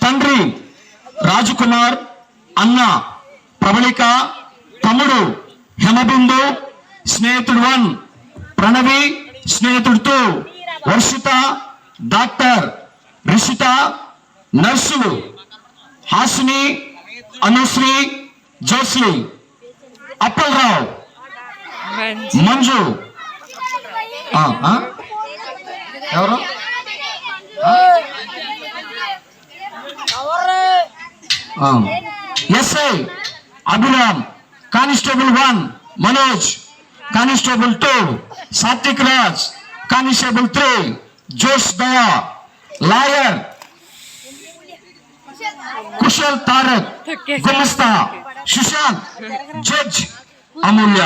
తండ్రి రాజకుమార్ అన్న ప్రబళిక తమ్ముడు హెమబిందు స్నేహితుడు వన్ ప్రణవి స్నేహితుడు టూ వర్షిత డాక్టర్ రిషిత నర్సులు హాసిని అనుశ్రీ జోస్లీ అప్పలరావు మంజు. ఎవరు ఆ. SI Abhiram constable one Manoj constable two Satvik Raj constable three Josh Daya lawyer Kushal Tarak గుమస్తా సుశాంత్ జడ్జ్ అమూల్య.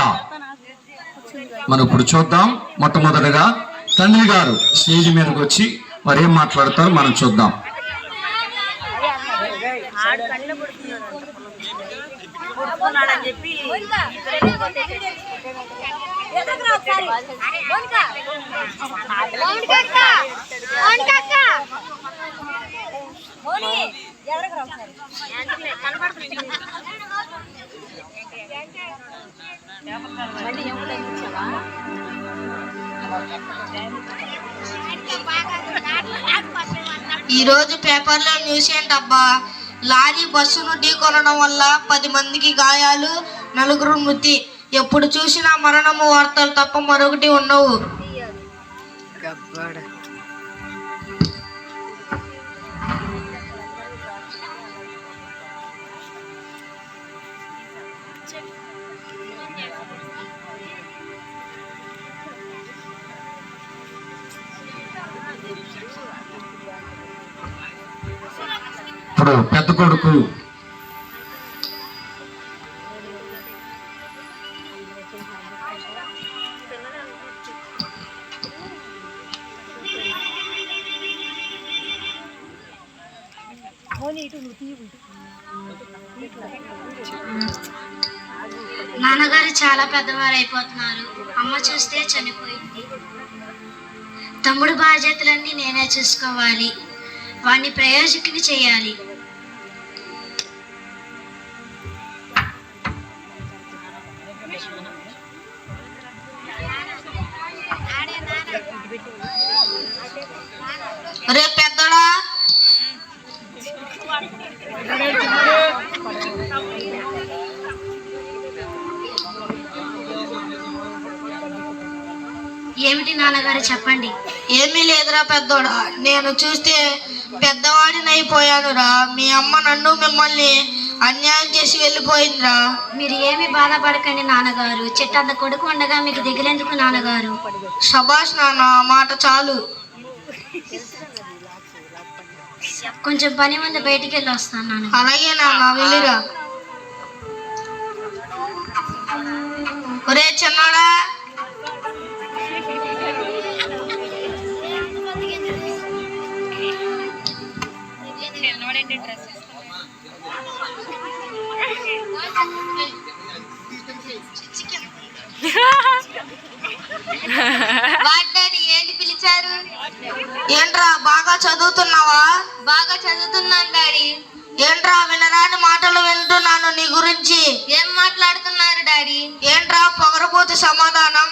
మనం ఇప్పుడు చూద్దాం మొట్టమొదటగా తండ్రి గారు స్టేజ్ మీదకి వచ్చి మరి ఏం మాట్లాడతారో మనం చూద్దాం. కొడుకున్నాడని చెప్పి ఈ రోజు పేపర్లో న్యూస్ ఏంటబ్బా? లారీ బస్సును ఢీకొనడం వల్ల పది మందికి గాయాలు నలుగురు మృతి. ఎప్పుడు చూసినా మరణము వార్తలు తప్ప మరొకటి ఉండవు. ఇప్పుడు పెద్ద కొడుకు నాన్నగారు చాలా పెద్దవారు అయిపోతున్నారు అమ్మ చూస్తే చనిపోయింది. తమ్ముడు బాధ్యతలన్నీ నేనే చూసుకోవాలి. వాడిని ప్రయోజకుని చేయాలి. నాన్నగారు చెప్పండి. ఏమీ లేదురా పెద్దోడా. నేను చూస్తే పెద్దవాడిని అయిపోయానురా మీ అమ్మ నన్ను మిమ్మల్ని అన్యాయం చేసి వెళ్ళిపోయిందిరా. మీరు ఏమి బాధపడకండి నాన్నగారు. చెట్టంత కొడుకు ఉండగా మీకు దిగులేందుకు నాన్నగారు. శబాష్ నాన్న ఆ మాట చాలు. కొంచెం పని ఉంది బయటికి వెళ్ళి వస్తాను నాన్న. అలాగే నాన్న వెళ్ళిరా. ఒరే చిన్నోడా. వాడ్డాడి ఏంటి పిలిచారు? ఏంట్రా బాగా చదువుతున్నావా? బాగా చదువుతున్నాను డాడీ. ఏంట్రా వినరాని మాటలు వింటున్నాను నీ గురించి? ఏం మాట్లాడుతున్నారు డాడీ? ఏంట్రా పొగరపోతే సమాధానం?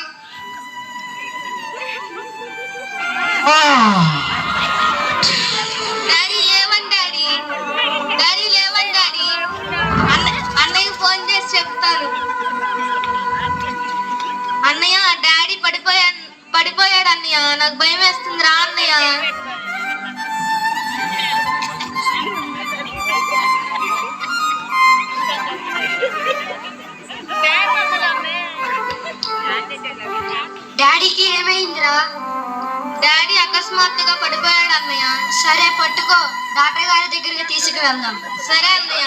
ఫోన్ చేసి చెప్తారు. అన్నయ్య డాడీ పడిపోయా పడిపోయాడు అన్నయ్య. నాకు భయం వేస్తుంది. రా అన్నయ్య. డాడీకి ఏమైందిరా? డాడీ అకస్మాత్తుగా పడిపోయాడు అన్నయ్య. సరే పట్టుకో. డాక్టర్ గారి దగ్గరికి తీసుకువెళ్దాం. సరే అన్నయ్య.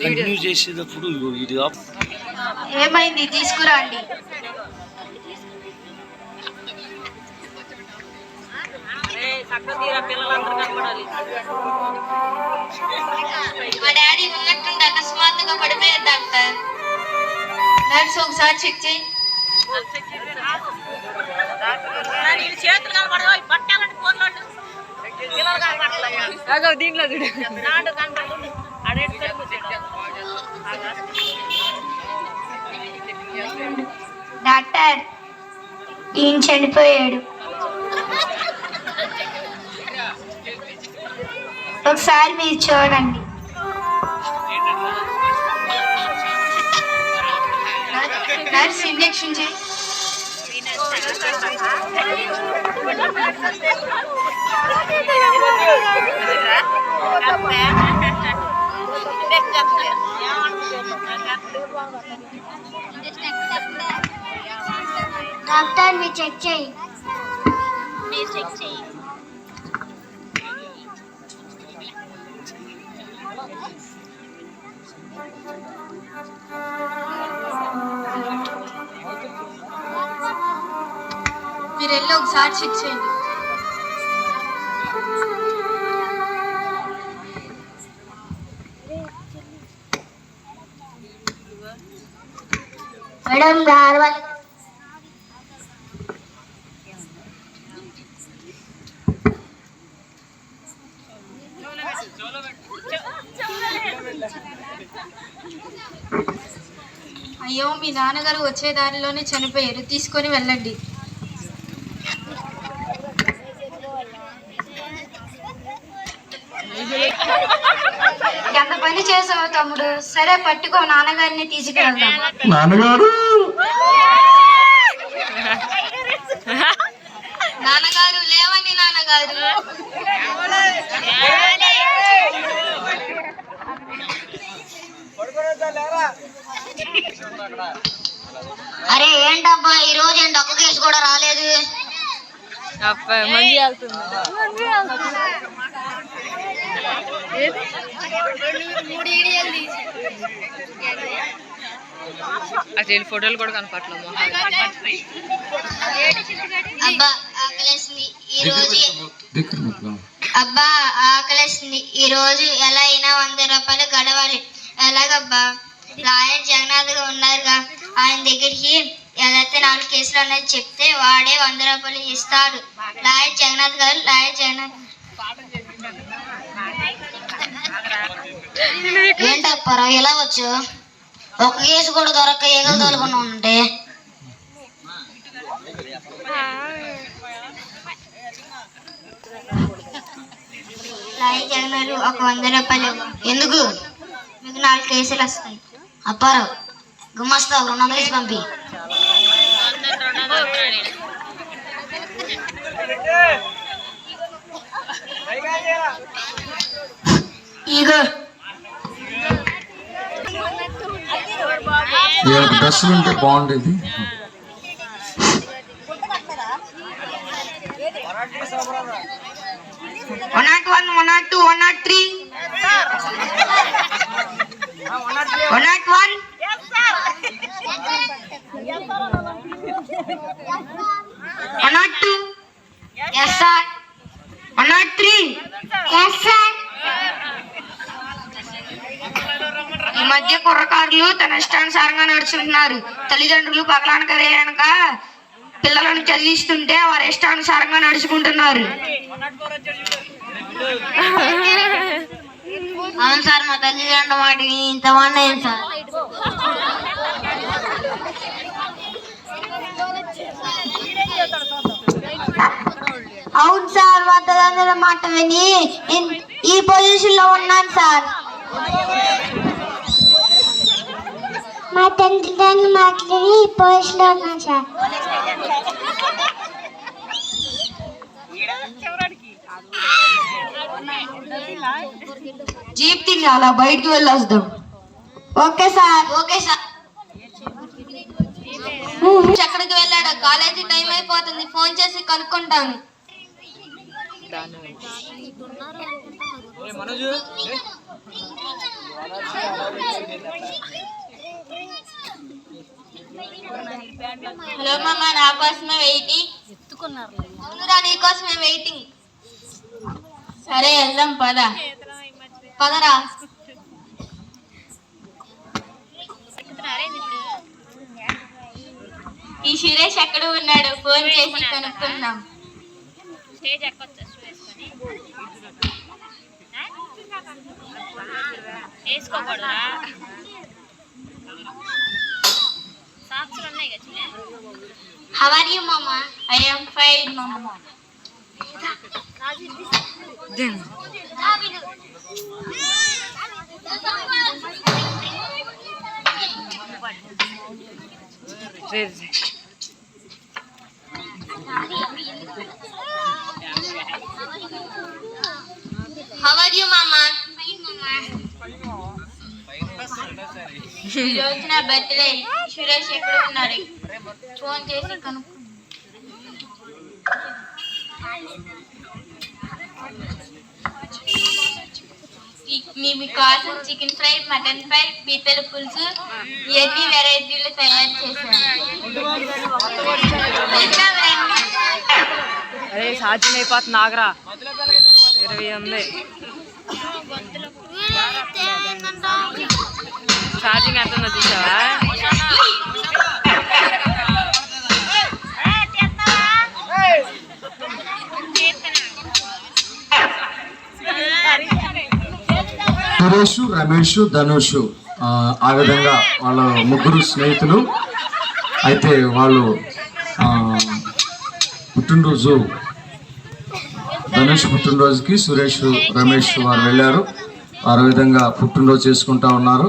కంటిన్యూ చేసేటప్పుడు ఇది ఏమైంది? కనపడాలి మా డాడీ ఉన్నట్టుండి అకస్మాత్తుగా పడిపోయారు డాక్టర్. నర్స్ ఒకసారి చెక్ చేయి. వీళ్ళ దీంట్లో చూడు. డాక్టర్ ఈయన చనిపోయాడు. ఒకసారి మీరు చూడండి. నర్స్ ఇంజెక్షన్ చేయి డాక్టర్ మీరు చెక్ చేయి మీరు వెళ్ళి ఒకసారి చెక్ చేయండి. మేడం నార్మల్ అయ్యో మీ నాన్నగారు వచ్చే దారిలోనే చనిపోయారు. తీసుకొని వెళ్ళండి. ఎంత పని చేసావు తమ్ముడు? సరే పట్టుకో నాన్నగారిని తీసుకెళ్దాం. నాన్నగారు! నాన్నగారు లేవండి నాన్నగారు. అరే ఏంటబ్బా ఈ రోజు ఏంటి ఒక్క కేసు కూడా రాలేదు? అసలు ఫోటోలు కూడా కనపట్లేదు అబ్బా ఆకలేసింది. ఈ రోజు. అబ్బా ఆకలేసింది. ఈ రోజు ఎలా అయినా వంద రూపాయలు గడవాలి. ఎలాగబ్బా? లాయర్ జగన్నాథ్ గారు ఉన్నారుగా. ఆయన దగ్గరికి ఏదైతే నాలుగు కేసులు అనేది చెప్తే వాడే వంద రూపాయలు ఇస్తాడు. లాయర్ జగన్నాథ్ గారు లాయర్ జగన్నాథ్. ఏంటప్పారా ఎలా వచ్చు? ఒక కేసు కూడా దొరక్క ఏగలు తోలుకుని ఉంటే? లాయర్ జగన్నాథ్ ఒక వంద రూపాయలు ఎందుకు? మీకు నాలుగు కేసులు వస్తాయి. అప్పారావు గుమ్మస్తా రెండు వందలు పంపి. ఇగో వీళ్ళకి డ్రెస్సులు ఉంటే బాగుండేది one nought one one nought two one nought three one nought one one nought two yes sir one nought three yes ఈ మధ్య కుర్రకారులు తన ఇష్టానుసారంగా నడుచుకుంటున్నారు. తల్లిదండ్రులు పక్కలానక కనుక పిల్లలను చదివిస్తుంటే వారి ఇష్టానుసారంగా నడుచుకుంటున్నారు. అవును సార్ మా తల్లిదండ్రుల మాట ఇంత వాడినాయి సార్? అవును సార్ తల్లిదండ్రుల మాట విని ఈ పొజిషన్లో ఉన్నాను సార్. మా తండ్రి దాన్ని మాట్లాడి ఈ పొజిషన్లో ఉన్నాను సార్. జీప్ తిని అలా బయటికి వెళ్ళొస్తాం ఓకే సార్. Okay sir. ఎక్కడికి వెళ్ళాడు? కాలేజీ టైం అయిపోతుంది. ఫోన్ చేసి కనుక్కుంటాను. హలో మామ నా కోసమే వెయిటింగ్. ముందురా నీ కోసమే వెయిటింగ్. సరే వెళ్దాం పద. పదరా? ఈ సురేష్ ఎక్కడ ఉన్నాడు? ఫోన్ చేసి కనుక్కుందాం. స్టేజ్ ఎక్కొచ్చా వేసుకోకూడదా? సాక్స్లు ఉన్నాయి కదా హౌ ఆర్ యు మామ? ఐ am fine మామ. రే. హౌ ఆర్ యు మామ ఈ రోజు నా బర్త్డే సురేష్ ఎక్కడ ఉన్నాడు? ఫోన్ చేసి కనుక్కు మేము కావాల్సిన చికెన్ ఫ్రై మటన్ ఫ్రై పీతల పులుసు ఇవన్నీ వెరైటీలు తయారు చేశాను. అరే ఛార్జింగ్ అయిపోతుంది ఆగరా ఇరవై ఉంది. ఛార్జింగ్ ఎంత ఉందో చూసావా? సురేష్ రమేష్ ధనుష్ ఆ, విధంగా వాళ్ళ ముగ్గురు స్నేహితులు. అయితే వాళ్ళు పుట్టినరోజు ధనుష్ పుట్టినరోజుకి సురేష్ రమేష్ వారు వెళ్ళారు. వారు ఆ విధంగా పుట్టినరోజు చేసుకుంటా ఉన్నారు.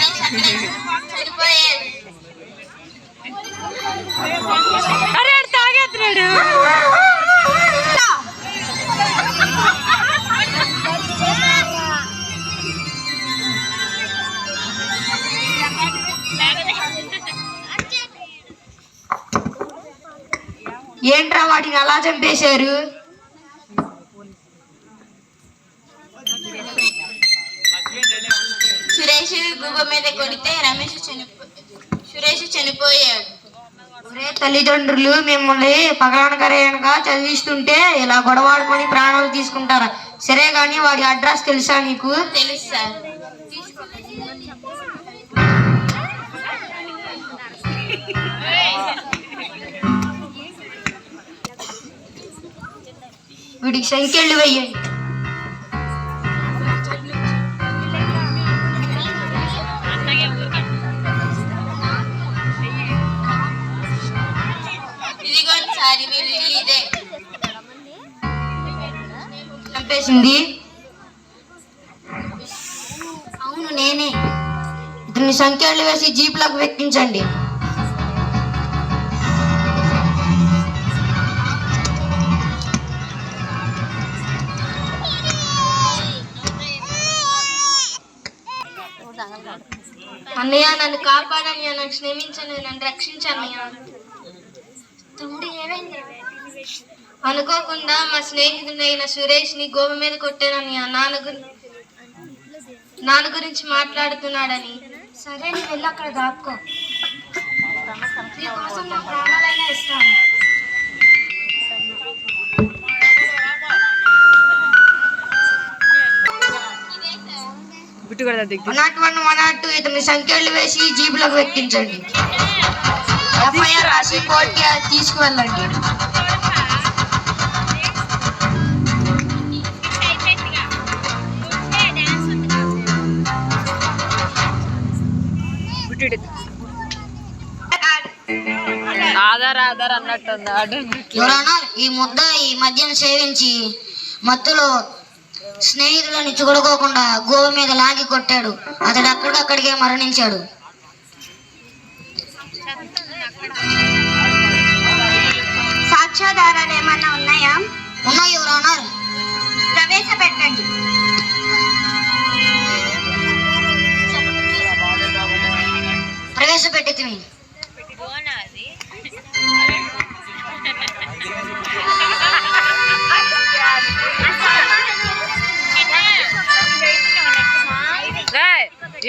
అరే రమేష్ తాగేస్తున్నాడు. ఏంట్రా వాటిని అలా చంపేశారు? తల్లిదండ్రులు మిమ్మల్ని పగలనకరేనగా చదివిస్తుంటే ఇలా గొడవాడుకొని ప్రాణాలు తీసుకుంటారా. సరే గాని వాడి అడ్రస్ తెలుసా నీకు? తెలుసు సార్. వీడికి సంఖ్యలు వెయ్యండి చంపేసింది అవును నేనే. ఇతని సంఖ్యలు వేసి జీప్లకు వెక్కించండి. అన్నయ్య నన్ను కాపాడన్నయ్య నన్ను క్షమించను నన్ను రక్షించన్నయ్య తమ్ముడు ఏమైంది? అనుకోకుండా మా స్నేహితుడైన సురేష్ని గోవ మీద కొట్టానన్నయ్య నాన్న గురి నాన్న గురించి మాట్లాడుతున్నాడని. సరే నువ్వు వెళ్ళి అక్కడ దాక్కో. నీకోసం నా ప్రాణాలైనా ఇస్తాను. One one one nought two ఇతని సంఖ్యలు వేసి జీపులకు వెక్కించండి. ఎఫ్ఐఆర్ రాసి కోర్టుకి తీసుకువెళ్ళండి. ఆధార్ అన్నట్టుంది ఈ ముద్ద ఈ మద్యం సేవించి మత్తులో స్నేహితులను చూడకోకుండా గోవ మీద లాగి కొట్టాడు. అతడు అక్కడికక్కడికే మరణించాడు. సాక్ష్యాధారాలు ఏమన్నా ఉన్నాయా? ఉన్నాయి ఎవరైనా ప్రవేశపెట్టండి. ప్రవేశపెట్టి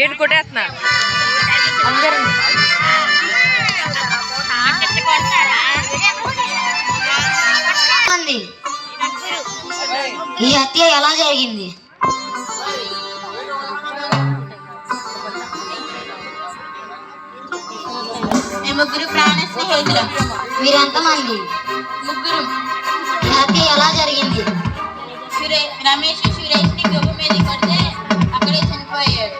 ఏంటి కొట్టేస్తున్నా. అందరూ ఈ హత్య ఎలా జరిగింది? ముగ్గురు ప్రాణ స్నేహితులు మీరెంతమంది? ముగ్గురు. ఈ హత్య ఎలా జరిగింది? సురే రమేష్ సురేష్ని గొప్ప మీద కొడితే అక్కడే చనిపోయాడు.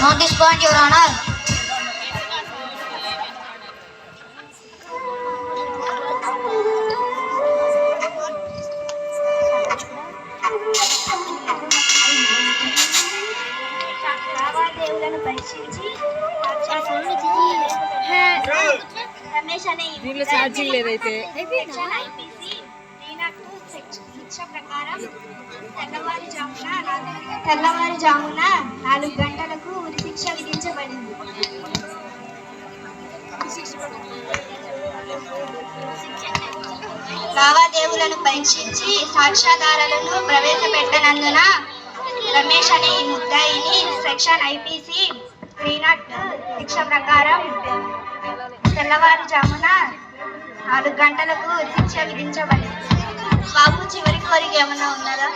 చనిపోయాడు నోటీస్ పాయింట్ ఎవరైనా లావాదేవీలను పరీక్షించి రమేష్ అనే ఈ దీంట్లో ఛార్జింగ్ లేదైతే తెల్లవారుజామున తెల్లవారుజామున నాలుగు గంటలకు ఉరిశిక్ష విధించబడింది. లావాదేవీలను పరీక్షించి సాక్ష్యాధారాలను ప్రవేశపెట్టనందున రమేష్ అనే ఈ ముద్దాయిని సెక్షన్ ఐపీసీ త్రీ నాట్ శిక్ష ప్రకారం తెల్లవారుజామున నాలుగు గంటలకు శిక్ష విధించబడింది. బాబు చివరి కోరిక ఏమన్నా ఉన్నదా?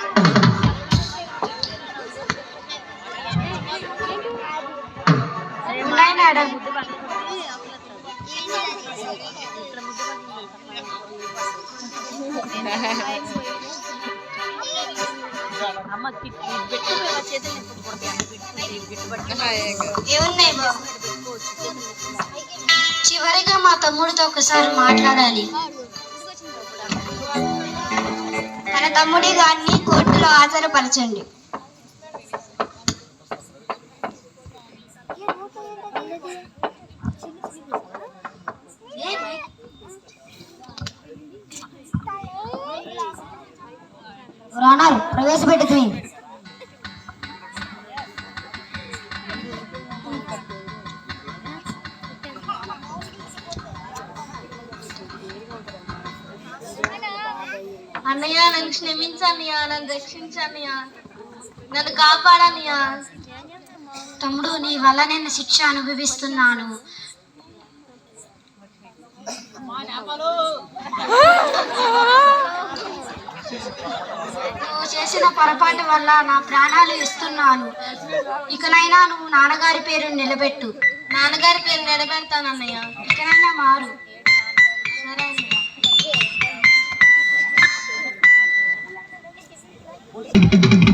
ఏమున్నాయి చివరిగా మా తమ్ముడితో ఒకసారి మాట్లాడాలి. మన తమ్ముడి గారిని కోర్టులో హాజరుపరచండి. రానారు ప్రవేశపెట్టి అన్నయ్య నన్ను క్షమించన్నయ్య నన్ను రక్షించన్నయ్య నన్ను కాపాడన్నయ్య. తమ్ముడు నీ వల్ల నేను శిక్ష అనుభవిస్తున్నాను. నువ్వు చేసిన పొరపాటు వల్ల నా ప్రాణాలు ఇస్తున్నాను. ఇకనైనా నువ్వు నాన్నగారి పేరు నిలబెట్టు. నాన్నగారి పేరు నిలబెడతానన్నయ్య. ఇకనైనా మారు. సరే అన్నయ్య.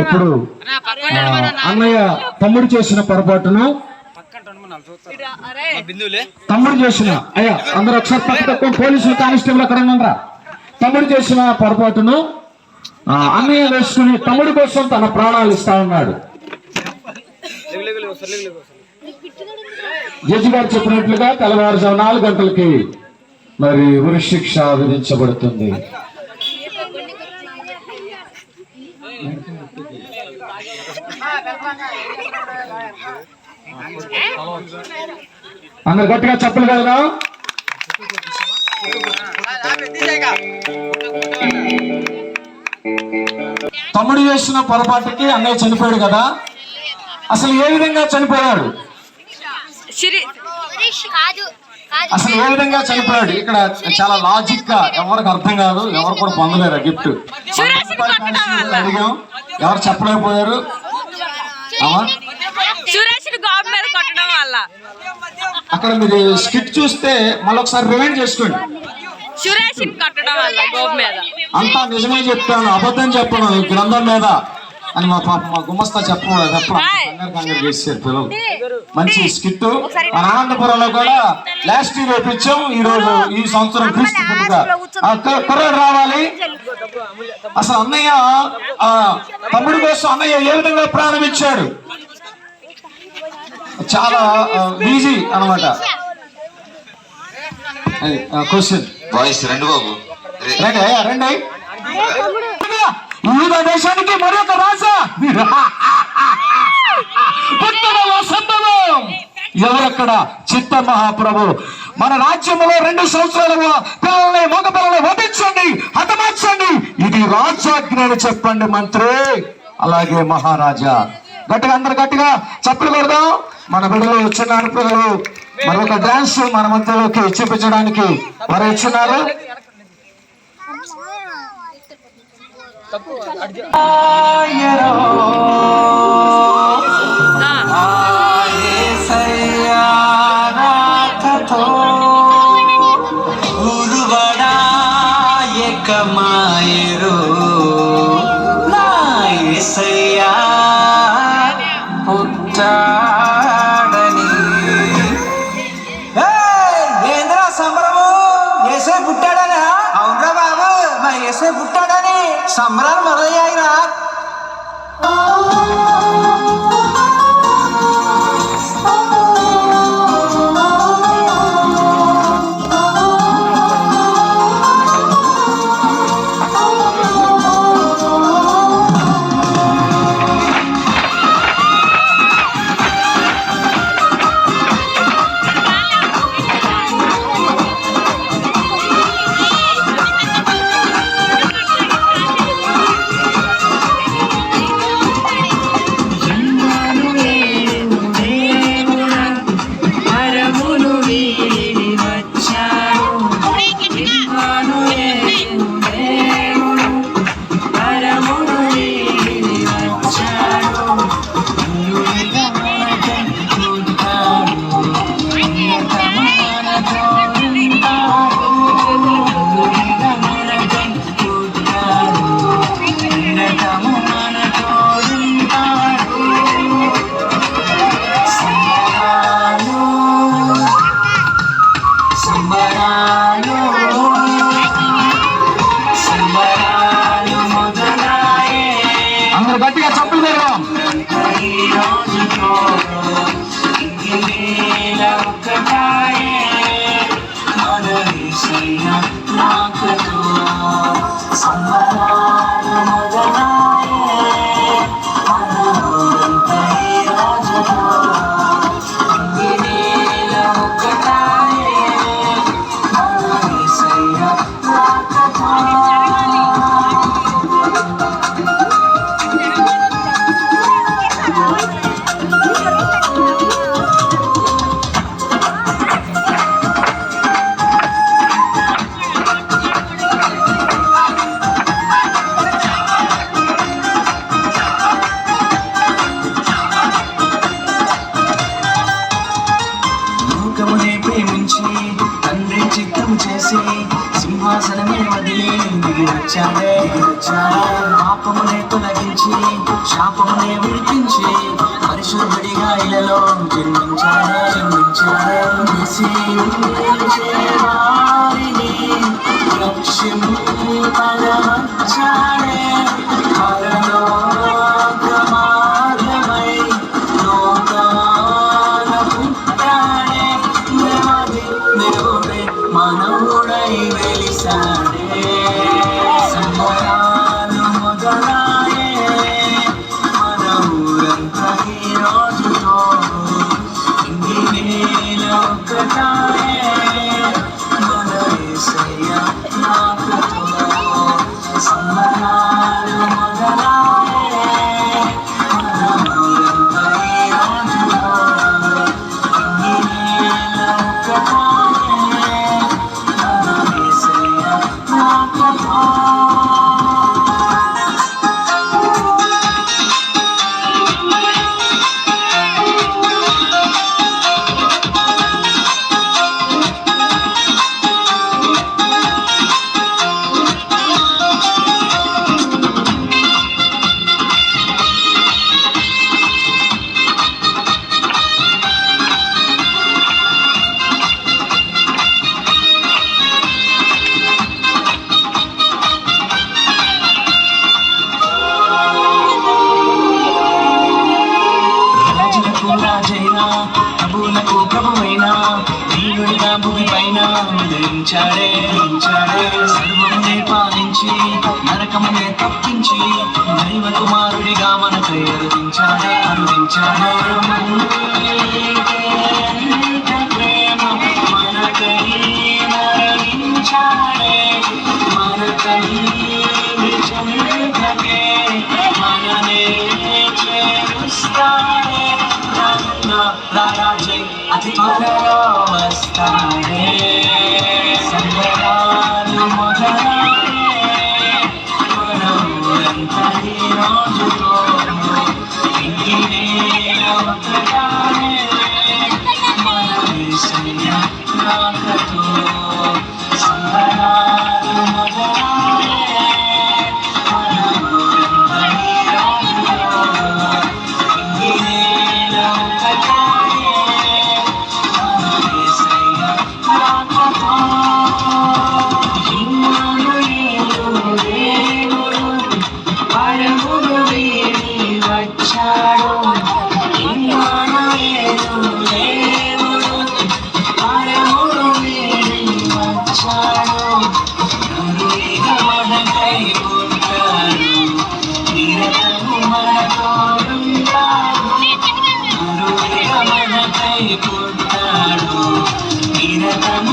ఇప్పుడు అన్నయ్య తమ్ముడు చేసిన పొరపాటును తమ్ముడు చేసిన అయ్యా అందరూ ఒకసారి పక్క తక్కువ పోలీసులు కానిస్టేబుల్ అక్కడ ఉన్నారా? తమ్ముడు చేసిన పొరపాటును అన్నయ్య వేసుకుని తమ్ముడి కోసం తన ప్రాణాలు ఇస్తా ఉన్నాడు. జడ్జి గారు చెప్పినట్లుగా తెల్లవారుజాము నాలుగు గంటలకి మరి ఉరి శిక్ష విధించబడుతుంది. అందరు గట్టిగా చెప్పలు కదా తమ్ముడు చేసిన పొరపాటుకి అన్నయ్య చనిపోయాడు కదా? అసలు ఏ విధంగా చనిపోయాడు? కాదు. అసలు ఏ విధంగా చనిపోయాడు? ఇక్కడ చాలా లాజిక్గా ఎవరికి అర్థం కాదు ఎవరు కూడా పొందలేరు ఆ గిఫ్ట్. అడిగాం ఎవరు చెప్పలేకపోయారు? అమ్మా. సురేష్ గోడ మీద కొట్టడం వల్ల. అక్కడ మీరు స్కిట్ చూస్తే మళ్ళీ ఒకసారి రిమైండ్ చేసుకోండి. సురేష్ కొట్టడం వల్ల గోడ మీద. అంతా నిజమే చెప్తాను అబద్ధం చెప్పను ఈ గ్రంథం మీద. అని మా పాప మా గుమస్తా చెప్పడం చెప్పడం కంగారు కంగారు చేశారు పిల్లలు. మంచి స్కిట్. మన ఆనందపురంలో కూడా లాస్ట్ ఇయర్ వేపించాం ఈ రోజు ఈ సంవత్సరం క్రీస్తు పుట్టుక ఆ కు- కుర్రాడు రావాలి. అసలు అన్నయ్య ఆ తమ్ముడి కోసం అన్నయ్య ఏ విధంగా ప్రాణం ఇచ్చాడు? చాలా ఈజీ అనమాట క్వశ్చన్ వాయిస్ రెండు బాబు. రండి అయ్యా, రండి యూద దేశానికి మరొక రాజా? పుట్టడవ సంభవం ఎవరక్కడ? చిత్త మహాప్రభు. మన రాజ్యంలో రెండు సంవత్సరాలుగా పిల్లల్ని మగ పిల్లల్ని వధించండి హతమార్చండి. ఇది రాజ్యాజ్ఞ అని చెప్పండి మంత్రి. అలాగే మహారాజా. గట్టిగా అందరు గట్టిగా చప్పులు కొడదాం. మన బిడ్డలు చిన్న పిల్లలు మరొక డాన్స్ మన మధ్యలోకి చూపించడానికి వారు ఇచ్చున్నారు. మాయరు সামরার মারাই আইরা అతి మధురా వస్తాయే సంబరాలు మొదలాయే మనంతా ఈ రోజుతో ఇంటినే ఒకటానే మన దేశంలో నాకతో నిరతమ